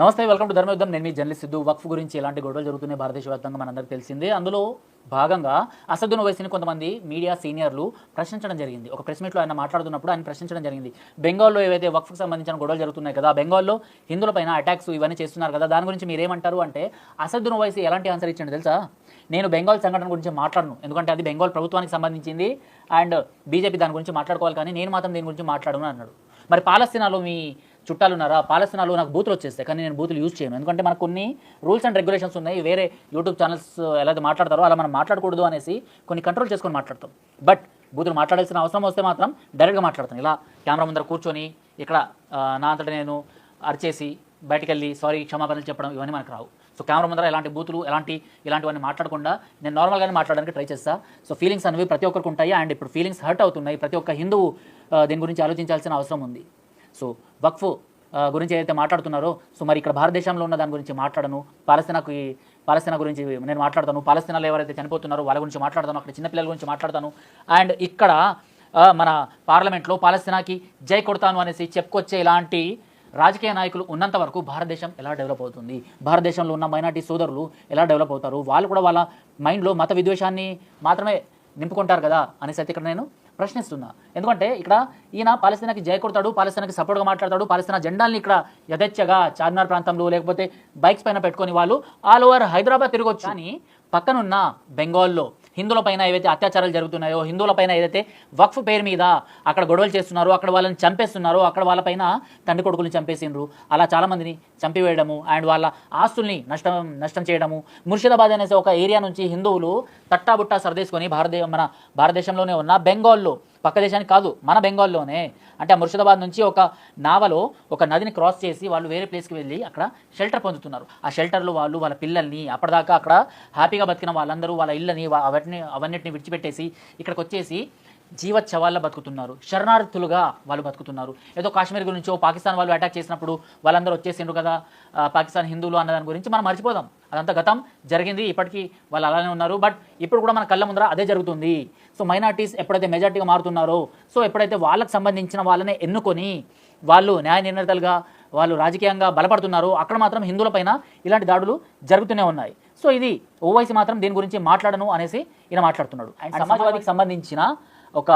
నమస్తే welcome to ధర్మయుద్ధం. నేను మీ journalist Siddhu. వక్ఫ్ గురించి ఎలాంటి గొడవలు జరుగుతున్నాయి భారతదేశ వ్యాప్తంగా మనందరికీ తెలిసిందే. అందులో భాగంగా అసదున్ ఓవైసీని కొంతమంది మీడియా సీనియర్లు ప్రశ్నించడం జరిగింది. ఒక ప్రెస్ మీట్లో ఆయన మాట్లాడుతున్నప్పుడు ఆయన ప్రశ్నించడం జరిగింది. బెంగాల్లో ఏవైతే వక్ఫ్కి సంబంధించిన గొడవలు జరుగుతున్నాయి కదా బెంగాల్లో హిందువులపైన అటాక్స్ ఇవన్నీ చేస్తున్నారు కదా దాని గురించి మీరేమంటారు అంటే అసదున్ ఓవైసీ ఎలాంటి ఆన్సర్ ఇచ్చిండు తెలుసా? నేను బెంగాల్ సంఘటన గురించి మాట్లాడను. ఎందుకంటే అది బెంగాల్ ప్రభుత్వానికి సంబంధించింది. అండ్ బీజేపీ దాని గురించి మాట్లాడుకోవాలి కానీ నేను మాత్రం దీని గురించి మాట్లాడను అన్నాడు. మరి పాలస్తీనాలో మీ చుట్టాలు ఉన్నారా పాలస్తీనాలో నాకు బూతులు వచ్చేస్తాయి కానీ నేను బూతులు యూజ్ చేయను. ఎందుకంటే మనకు కొన్ని రూల్స్ అండ్ రెగ్యులేషన్స్ ఉన్నాయి. వేరే యూట్యూబ్ ఛానల్స్ ఎలా మాట్లాడతారో అలా మనం మాట్లాడకూడదు అనేసి కొన్ని కంట్రోల్ చేసుకొని మాట్లాడతాం. బట్ బూతులు మాట్లాడాల్సిన అవసరం వస్తే మాత్రం డైరెక్ట్గా మాట్లాడతాను. ఇలా కెమెరా ముందర కూర్చొని ఇక్కడ నా అంతటా నేను అరిచేసి బయటికి వెళ్ళి సారీ క్షమాపణలు చెప్పడం ఇవన్నీ మనకు రావు. సో కెమెరా ముందర ఎలాంటి బూతులు ఎలాంటి ఇలాంటివన్నీ మాట్లాడకుండా నేను నార్మల్గానే మాట్లాడడానికి ట్రై చేస్తా. సో ఫీలింగ్స్ అనేవి ప్రతి ఒక్కరికి ఉంటాయి. అండ్ ఇప్పుడు ఫీలింగ్స్ హర్ట్ అవుతున్నాయి. ప్రతి ఒక్క హిందువు దీని గురించి ఆలోచించాల్సిన అవసరం ఉంది. సో వక్ఫ్ గురించి ఏదైతే మాట్లాడుతున్నారో సో మరి ఇక్కడ భారతదేశంలో ఉన్న దాని గురించి మాట్లాడను. పాలస్తీనాకు ఈ- పాలస్తీనా గురించి నేను మాట్లాడతాను. పాలస్తీనాలో ఎవరైతే చనిపోతున్నారో వాళ్ళ గురించి మాట్లాడతాను. అక్కడ చిన్నపిల్లల గురించి మాట్లాడతాను. అండ్ ఇక్కడ మన పార్లమెంట్లో పాలస్తీనాకి జై కొడతాను అనేసి చెప్పుకొచ్చే ఇలాంటి రాజకీయ నాయకులు ఉన్నంత వరకు భారతదేశం ఎలా డెవలప్ అవుతుంది? భారతదేశంలో ఉన్న మైనార్టీ సోదరులు ఎలా డెవలప్ అవుతారు? వాళ్ళు కూడా వాళ్ళ మైండ్లో మత విద్వేషాన్ని మాత్రమే నింపుకుంటారు కదా అనేసి అయితే ఇక్కడ నేను ప్రశ్నిస్తున్నా. ఎందుకంటే ఇక్కడ ఈయన పాలస్తీనాకి జయ కొడతాడు పాలస్తీనాకి సపోర్ట్గా మాట్లాడతాడు పాలస్తీనా జెండాల్ని ఇక్కడ యథేచ్ఛగా చార్మినార్ ప్రాంతంలో లేకపోతే బైక్స్ పైన పెట్టుకొని వాళ్ళు ఆల్ ఓవర్ హైదరాబాద్ తిరగొచ్చు. కానీ పక్కనున్న బెంగాల్లో హిందువుల పైన ఏవైతే అత్యాచారాలు జరుగుతున్నాయో హిందువుల పైన ఏదైతే వక్ఫ్ పేరు మీద అక్కడ గొడవలు చేస్తున్నారో అక్కడ వాళ్ళని చంపేస్తున్నారో అక్కడ వాళ్ళపైన తండ్రి కొడుకుల్ని చంపేసిండ్రు. అలా చాలామందిని చంపివేయడము అండ్ వాళ్ళ ఆస్తుల్ని నష్టం నష్టం చేయడము. ముర్షిదాబాద్ అనేసి ఒక ఏరియా నుంచి హిందువులు తట్టాబుట్టా సర్దేసుకొని భారతదేశం మన భారతదేశంలోనే ఉన్న బెంగాల్లో పక్క దేశానికి కాదు మన బెంగాల్లోనే. అంటే ఆ ముర్షిదాబాద్ నుంచి ఒక నావలో ఒక నదిని క్రాస్ చేసి వాళ్ళు వేరే ప్లేస్కి వెళ్ళి అక్కడ షెల్టర్ పొందుతున్నారు. ఆ షెల్టర్లో వాళ్ళు వాళ్ళ పిల్లల్ని అప్పటిదాకా అక్కడ హ్యాపీగా బతికిన వాళ్ళందరూ వాళ్ళ ఇళ్ళని వా- అవన్నిటిని విడిచిపెట్టేసి ఇక్కడికి వచ్చేసి జీవచ్చవాళ్ళ బతుకుతున్నారు. శరణార్థులుగా వాళ్ళు బతుకుతున్నారు. ఏదో కాశ్మీర్ గురించో పాకిస్తాన్ వాళ్ళు అటాక్ చేసినప్పుడు వాళ్ళందరూ వచ్చేసిండ్రు కదా పాకిస్తాన్ హిందువులు అన్న దాని గురించి మనం మర్చిపోదాం. అదంతా గతం జరిగింది ఇప్పటికీ వాళ్ళు అలానే ఉన్నారు. బట్ ఇప్పుడు కూడా మన కళ్ళ ముందర అదే జరుగుతుంది. సో మైనార్టీస్ ఎప్పుడైతే మెజార్టీగా మారుతున్నారో సో ఎప్పుడైతే వాళ్ళకి సంబంధించిన వాళ్ళనే ఎన్నుకొని వాళ్ళు న్యాయ నిర్ణేతలుగా వాళ్ళు రాజకీయంగా బలపడుతున్నారో అక్కడ మాత్రం హిందువులపైన ఇలాంటి దాడులు జరుగుతూనే ఉన్నాయి. సో ఇది ఓవైసీ మాత్రం దీని గురించి మాట్లాడను అనేసి ఈయన మాట్లాడుతున్నాడు. అండ్ సమాజ్వాదీకి సంబంధించిన ఒక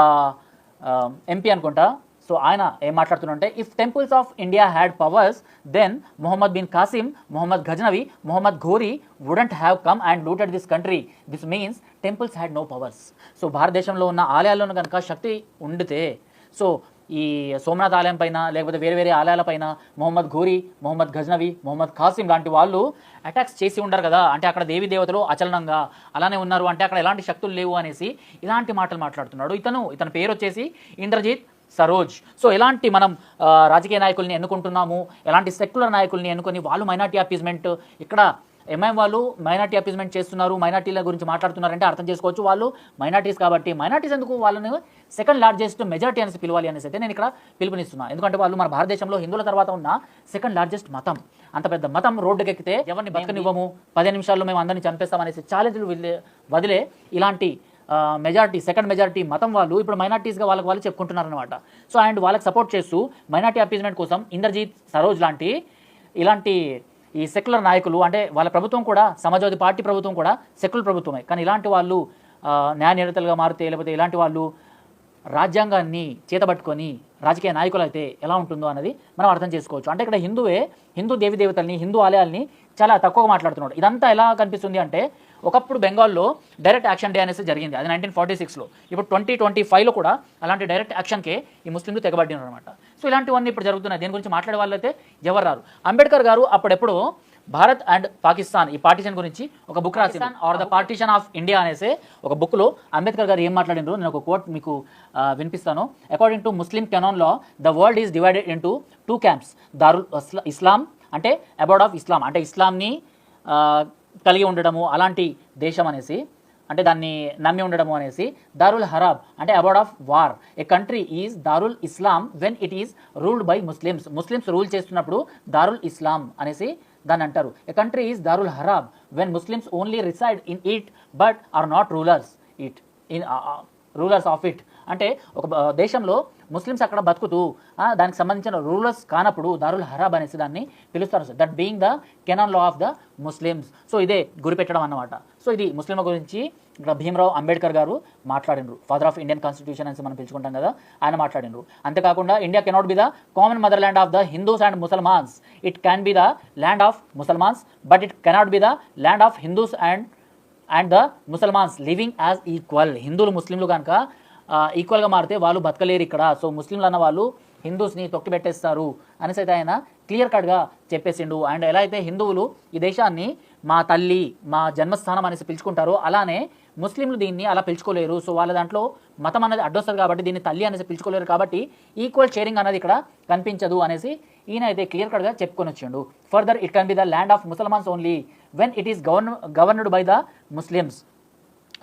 ఎంపీ అనుకుంటా. సో ఆయన ఏం మాట్లాడుతున్నారంటే if temples of India had powers then Mohammad bin Qasim Mohammad Ghaznavi Mohammad Ghori wouldn't have come and looted this country this means temples had no powers so భారతదేశంలో ఉన్న ఆలయాల్లోనూ కనుక శక్తి ఉండితే so ఈ సోమనాథ్ ఆలయం పైన లేకపోతే వేరే వేరే ఆలయాల పైన మొహమ్మద్ ఘోరీ మొహమ్మద్ గజ్నవి మొహమ్మద్ ఖాసిం లాంటి వాళ్ళు అటాక్స్ చేసి ఉండరు కదా. అంటే అక్కడ దేవి దేవతలు అచలనంగా అలానే ఉన్నారు. అంటే అక్కడ ఎలాంటి శక్తులు లేవు అనేసి ఇలాంటి మాటలు మాట్లాడుతున్నాడు. ఇతను ఇతని పేరు వచ్చేసి ఇంద్రజిత్ సరోజ్. సో ఎలాంటి మనం రాజకీయ నాయకుల్ని ఎన్నుకుంటున్నాము? ఎలాంటి సెక్యులర్ నాయకుల్ని ఎన్నుకొని వాళ్ళు మైనార్టీ అపీస్మెంట్ ఇక్కడ ఎంఐఎం వాళ్ళు మైనార్టీ అపీస్మెంట్ చేస్తున్నారు మైనార్టీల గురించి మాట్లాడుతున్నారంటే అర్థం చేసుకోవచ్చు వాళ్ళు మైనార్టీస్ కాబట్టి. మైనార్టీస్ ఎందుకు? వాళ్ళని సెకండ్ లార్జెస్ట్ మెజారిటీ అనేసి పిలవాలి అనేసి అయితే నేను ఇక్కడ పిలుపునిస్తున్నా. ఎందుకంటే వాళ్ళు మన భారతదేశంలో హిందువుల తర్వాత ఉన్న సెకండ్ లార్జెస్ట్ మతం. అంత పెద్ద మతం రోడ్డుకి ఎక్కితే ఎవరిని బతకనివ్వము. పది నిమిషాల్లో మేము అందరినీ చంపేస్తామనేసి ఛాలెంజ్లు వదిలే వదిలే ఇలాంటి మెజారిటీ సెకండ్ మెజారిటీ మతం వాళ్ళు ఇప్పుడు మైనార్టీస్గా వాళ్ళకి వాళ్ళు చెప్పుకుంటున్నారు అనమాట సో అండ్ వాళ్ళకి సపోర్ట్ చేస్తూ మైనార్టీ అపీజ్మెంట్ కోసం ఇంద్రజీత్ సరోజ్ లాంటి ఇలాంటి ఈ సెక్యులర్ నాయకులు అంటే వాళ్ళ ప్రభుత్వం కూడా సమాజ్వాదీ పార్టీ ప్రభుత్వం కూడా సెక్యులర్ ప్రభుత్వమే. కానీ ఇలాంటి వాళ్ళు ఆ, న్యాయ నిరతలుగా మారితే లేకపోతే ఇలాంటి వాళ్ళు రాజ్యాంగాన్ని చేతబట్టుకొని రాజకీయ నాయకులు అయితే ఎలా ఉంటుందో అన్నది మనం అర్థం చేసుకోవచ్చు. అంటే ఇక్కడ హిందువే హిందూ దేవి దేవతల్ని హిందూ ఆలయాల్ని చాలా తక్కువగా మాట్లాడుతున్నాడు. ఇదంతా ఎలా కనిపిస్తుంది అంటే ఒకప్పుడు బెంగాల్లో డైరెక్ట్ యాక్షన్ డే అనేసి జరిగింది. అది నైన్టీన్ ఫార్టీ సిక్స్లో ఇప్పుడు ట్వంటీ ట్వంటీ ఫైవ్లో కూడా అలాంటి డైరెక్ట్ యాక్షన్కే ఈ ముస్లింలు తెగబడినారు అనమాట సో ఇలాంటివన్నీ ఇప్పుడు జరుగుతున్నాయి. దీని గురించి మాట్లాడే వాళ్ళైతే ఎవరు రారు? అంబేద్కర్ గారు అప్పుడెప్పుడు భారత్ అండ్ పాకిస్తాన్ ఈ పార్టీషన్ గురించి ఒక బుక్ రాసిన or the partition of India అనేసి ఒక బుక్లో అంబేద్కర్ గారు ఏం మాట్లాడినారు నేను ఒక కోట్ మీకు వినిపిస్తాను. According to Muslim కెనాన్లో the world is divided into two camps Darul ఇస్లాం అంటే అబౌట్ ఆఫ్ ఇస్లాం అంటే ఇస్లాంని కలిగి ఉండడము అలాంటి దేశం అనేసి అంటే దాన్ని నమ్మి ఉండడము అనేసి దారుల్ హరాబ్ అంటే about of war a country is Darul Islam when it is ruled by Muslims Muslims rule చేస్తున్నప్పుడు దారుల్ ఇస్లాం అనేసి దాన్ని అంటారు. A country is Darul హరాబ్ when Muslims only reside in it but are not rulers it in rulers of it అంటే ఒక దేశంలో Muslims అక్కడ బతుకుతూ దానికి సంబంధించిన రూలర్స్ కానప్పుడు దారుల్ హరాబ్ అనేసి దాన్ని పిలుస్తారు. That being the canon law of the Muslims so ఇదే గురి పెట్టడం అన్నమాట. సో ఇది ముస్లింల గురించి ఇక్కడ భీమరావు అంబేద్కర్ గారు మాట్లాడినరు. ఫాదర్ ఆఫ్ ఇండియన్ కాన్స్టిట్యూషన్ అని మనం పిలుచుకుంటాం కదా ఆయన మాట్లాడినరు. అంతేకాకుండా India cannot be the common motherland of the Hindus and Musalmans it can be the land of Musalmans but it cannot be the land of Hindus and and the Musalmans living as equal. హిందువులు ముస్లింలు కనుక ఈక్వల్గా మారితే వాళ్ళు బతకలేరు ఇక్కడ. So ముస్లింలు అన్న వాళ్ళు హిందూస్ని తొక్కి పెట్టేస్తారు అనేసి అయితే ఆయన క్లియర్ కట్గా చెప్పేసిండు. అండ్ ఎలా అయితే హిందువులు ఈ దేశాన్ని మా తల్లి మా జన్మస్థానం అనేసి పిలుచుకుంటారో అలానే ముస్లింలు దీన్ని అలా పిలుచుకోలేరు. సో వాళ్ళ దాంట్లో మతం అనేది అడ్డొస్తుంది కాబట్టి దీన్ని తల్లి అనేసి పిలుచుకోలేరు కాబట్టి ఈక్వల్ షేరింగ్ అనేది ఇక్కడ కనిపించదు అనేసి ఈయన అయితే క్లియర్ కట్గా చెప్పుకొని వచ్చిండు. Further it can be the land of Musalmans only. When it is govern governed by the Muslims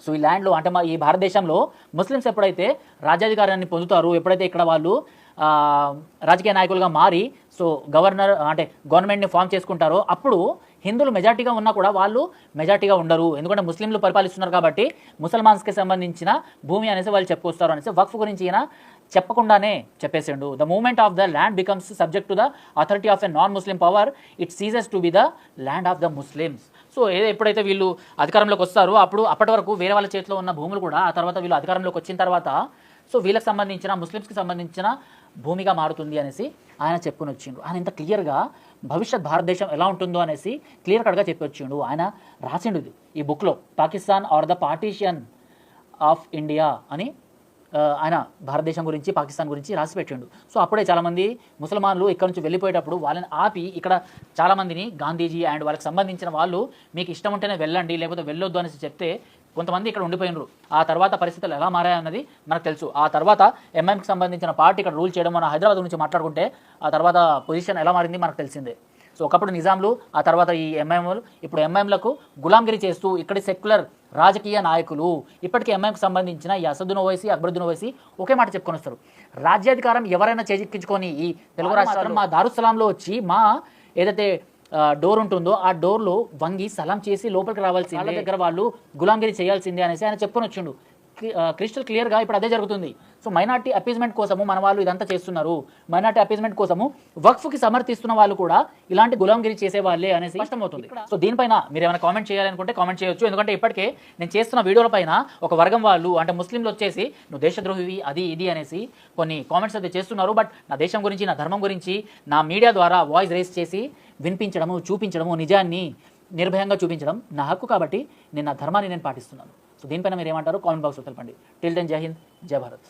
so ఈ ల్యాండ్లో అంటే మా ఈ భారతదేశంలో ముస్లిమ్స్ ఎప్పుడైతే రాజ్యాధికారాన్ని పొందుతారో ఎప్పుడైతే ఇక్కడ వాళ్ళు రాజకీయ నాయకులుగా మారి సో గవర్నర్ అంటే గవర్నమెంట్ని ఫామ్ చేసుకుంటారో అప్పుడు హిందువులు మెజార్టీగా ఉన్నా కూడా వాళ్ళు మెజార్టీగా ఉండరు. ఎందుకంటే ముస్లింలు పరిపాలిస్తున్నారు కాబట్టి ముసల్మాన్స్కి సంబంధించిన భూమి అనేసి వాళ్ళు చెప్పుకొస్తారు అనేసి వక్ఫ్ గురించి ఈయన చెప్పకుండానే చెప్పేసిండు. The moment of the land becomes subject to the authority of a non Muslim power it ceases to be the land of the Muslims so ఎప్పుడైతే వీళ్ళు అధికారంలోకి వస్తారో అప్పుడు అప్పటి వరకు వేరే వాళ్ళ చేతిలో ఉన్న భూములు కూడా ఆ తర్వాత వీళ్ళు అధికారంలోకి వచ్చిన తర్వాత సో వీళ్ళకి సంబంధించిన ముస్లిమ్స్కి సంబంధించిన భూమిగా మారుతుంది అనేసి ఆయన చెప్పుకొని వచ్చిండు. ఆయన ఇంత క్లియర్గా భవిష్యత్ భారతదేశం ఎలా ఉంటుందో అనేసి క్లియర్ కట్గా చెప్పి వచ్చిండు. ఆయన రాసిండు ఈ బుక్లో. Pakistan or the partition of India అని ఆయన భారతదేశం గురించి పాకిస్తాన్ గురించి రాసి పెట్టిండు. సో అప్పుడే చాలామంది ముసల్మాన్లు ఇక్కడ నుంచి వెళ్ళిపోయేటప్పుడు వాళ్ళని ఆపి ఇక్కడ చాలామందిని గాంధీజీ అండ్ వాళ్ళకి సంబంధించిన వాళ్ళు మీకు ఇష్టం ఉంటేనే వెళ్ళండి లేకపోతే వెళ్ళొద్దు అనేసి చెప్తే కొంతమంది ఇక్కడ ఉండిపోయినరు. ఆ తర్వాత పరిస్థితులు ఎలా మారాయన్నది మనకు తెలుసు. ఆ తర్వాత ఎంఐఎంకి సంబంధించిన పార్టీ ఇక్కడ రూల్ చేయడం మన హైదరాబాద్ గురించి మాట్లాడుకుంటే ఆ తర్వాత పొజిషన్ ఎలా మారింది మనకు తెలిసిందే. సో ఒకప్పుడు నిజాంలు ఆ తర్వాత ఈ ఎంఐఎంలు ఇప్పుడు ఎంఐఎంలకు గులాంగిరి చేస్తూ ఇక్కడి సెక్యులర్ రాజకీయ నాయకులు. ఇప్పటికీ ఎంఐఎంకి సంబంధించిన ఈ అసదున్ ఓవైసీ అక్బరుద్దీన్ ఓవైసీ ఒకే మాట చెప్పుకొని వస్తారు. రాజ్యాధికారం ఎవరైనా చేజిక్కించుకొని ఈ తెలుగు రాష్ట్రాలు మా దారుసలాంలో వచ్చి మా ఏదైతే డోర్ ఉంటుందో ఆ డోర్లో వంగి సలాం చేసి లోపలికి రావాల్సింది. వాళ్ళ దగ్గర వాళ్ళు గులాంగిరి చేయాల్సిందే అనేసి ఆయన చెప్పుకొని వచ్చిండు క్రిస్టల్ క్లియర్గా ఇప్పుడు అదే జరుగుతుంది. సో మైనార్టీ అపీజ్మెంట్ కోసము మన వాళ్ళు ఇదంతా చేస్తున్నారు. మైనార్టీ అపీజ్మెంట్ కోసము వక్ఫ్కి సమర్థిస్తున్న వాళ్ళు కూడా ఇలాంటి గులాంగిరి చేసే వాళ్ళే అనేసి స్పష్టమవుతుంది. సో దీనిపైన మీరు ఏమైనా కామెంట్ చేయాలనుకుంటే కామెంట్ చేయొచ్చు. ఎందుకంటే ఇప్పటికే నేను చేస్తున్న వీడియోల పైన ఒక వర్గం వాళ్ళు అంటే ముస్లింలు వచ్చేసి నువ్వు దేశద్రోహివి అది ఇది అనేసి కొన్ని కామెంట్స్ అయితే చేస్తున్నారు. బట్ నా దేశం గురించి నా ధర్మం గురించి నా మీడియా ద్వారా వాయిస్ రేస్ చేసి వినిపించడము చూపించడము నిజాన్ని నిర్భయంగా చూపించడం నా హక్కు కాబట్టి నేను నా ధర్మాన్ని నేను పాటిస్తున్నాను. సో దీనిపైన మీరు ఏమంటారు కామెంట్ బాక్స్లో తెలపండి. టిల్ దెన్ జై హింద్ జై భారత్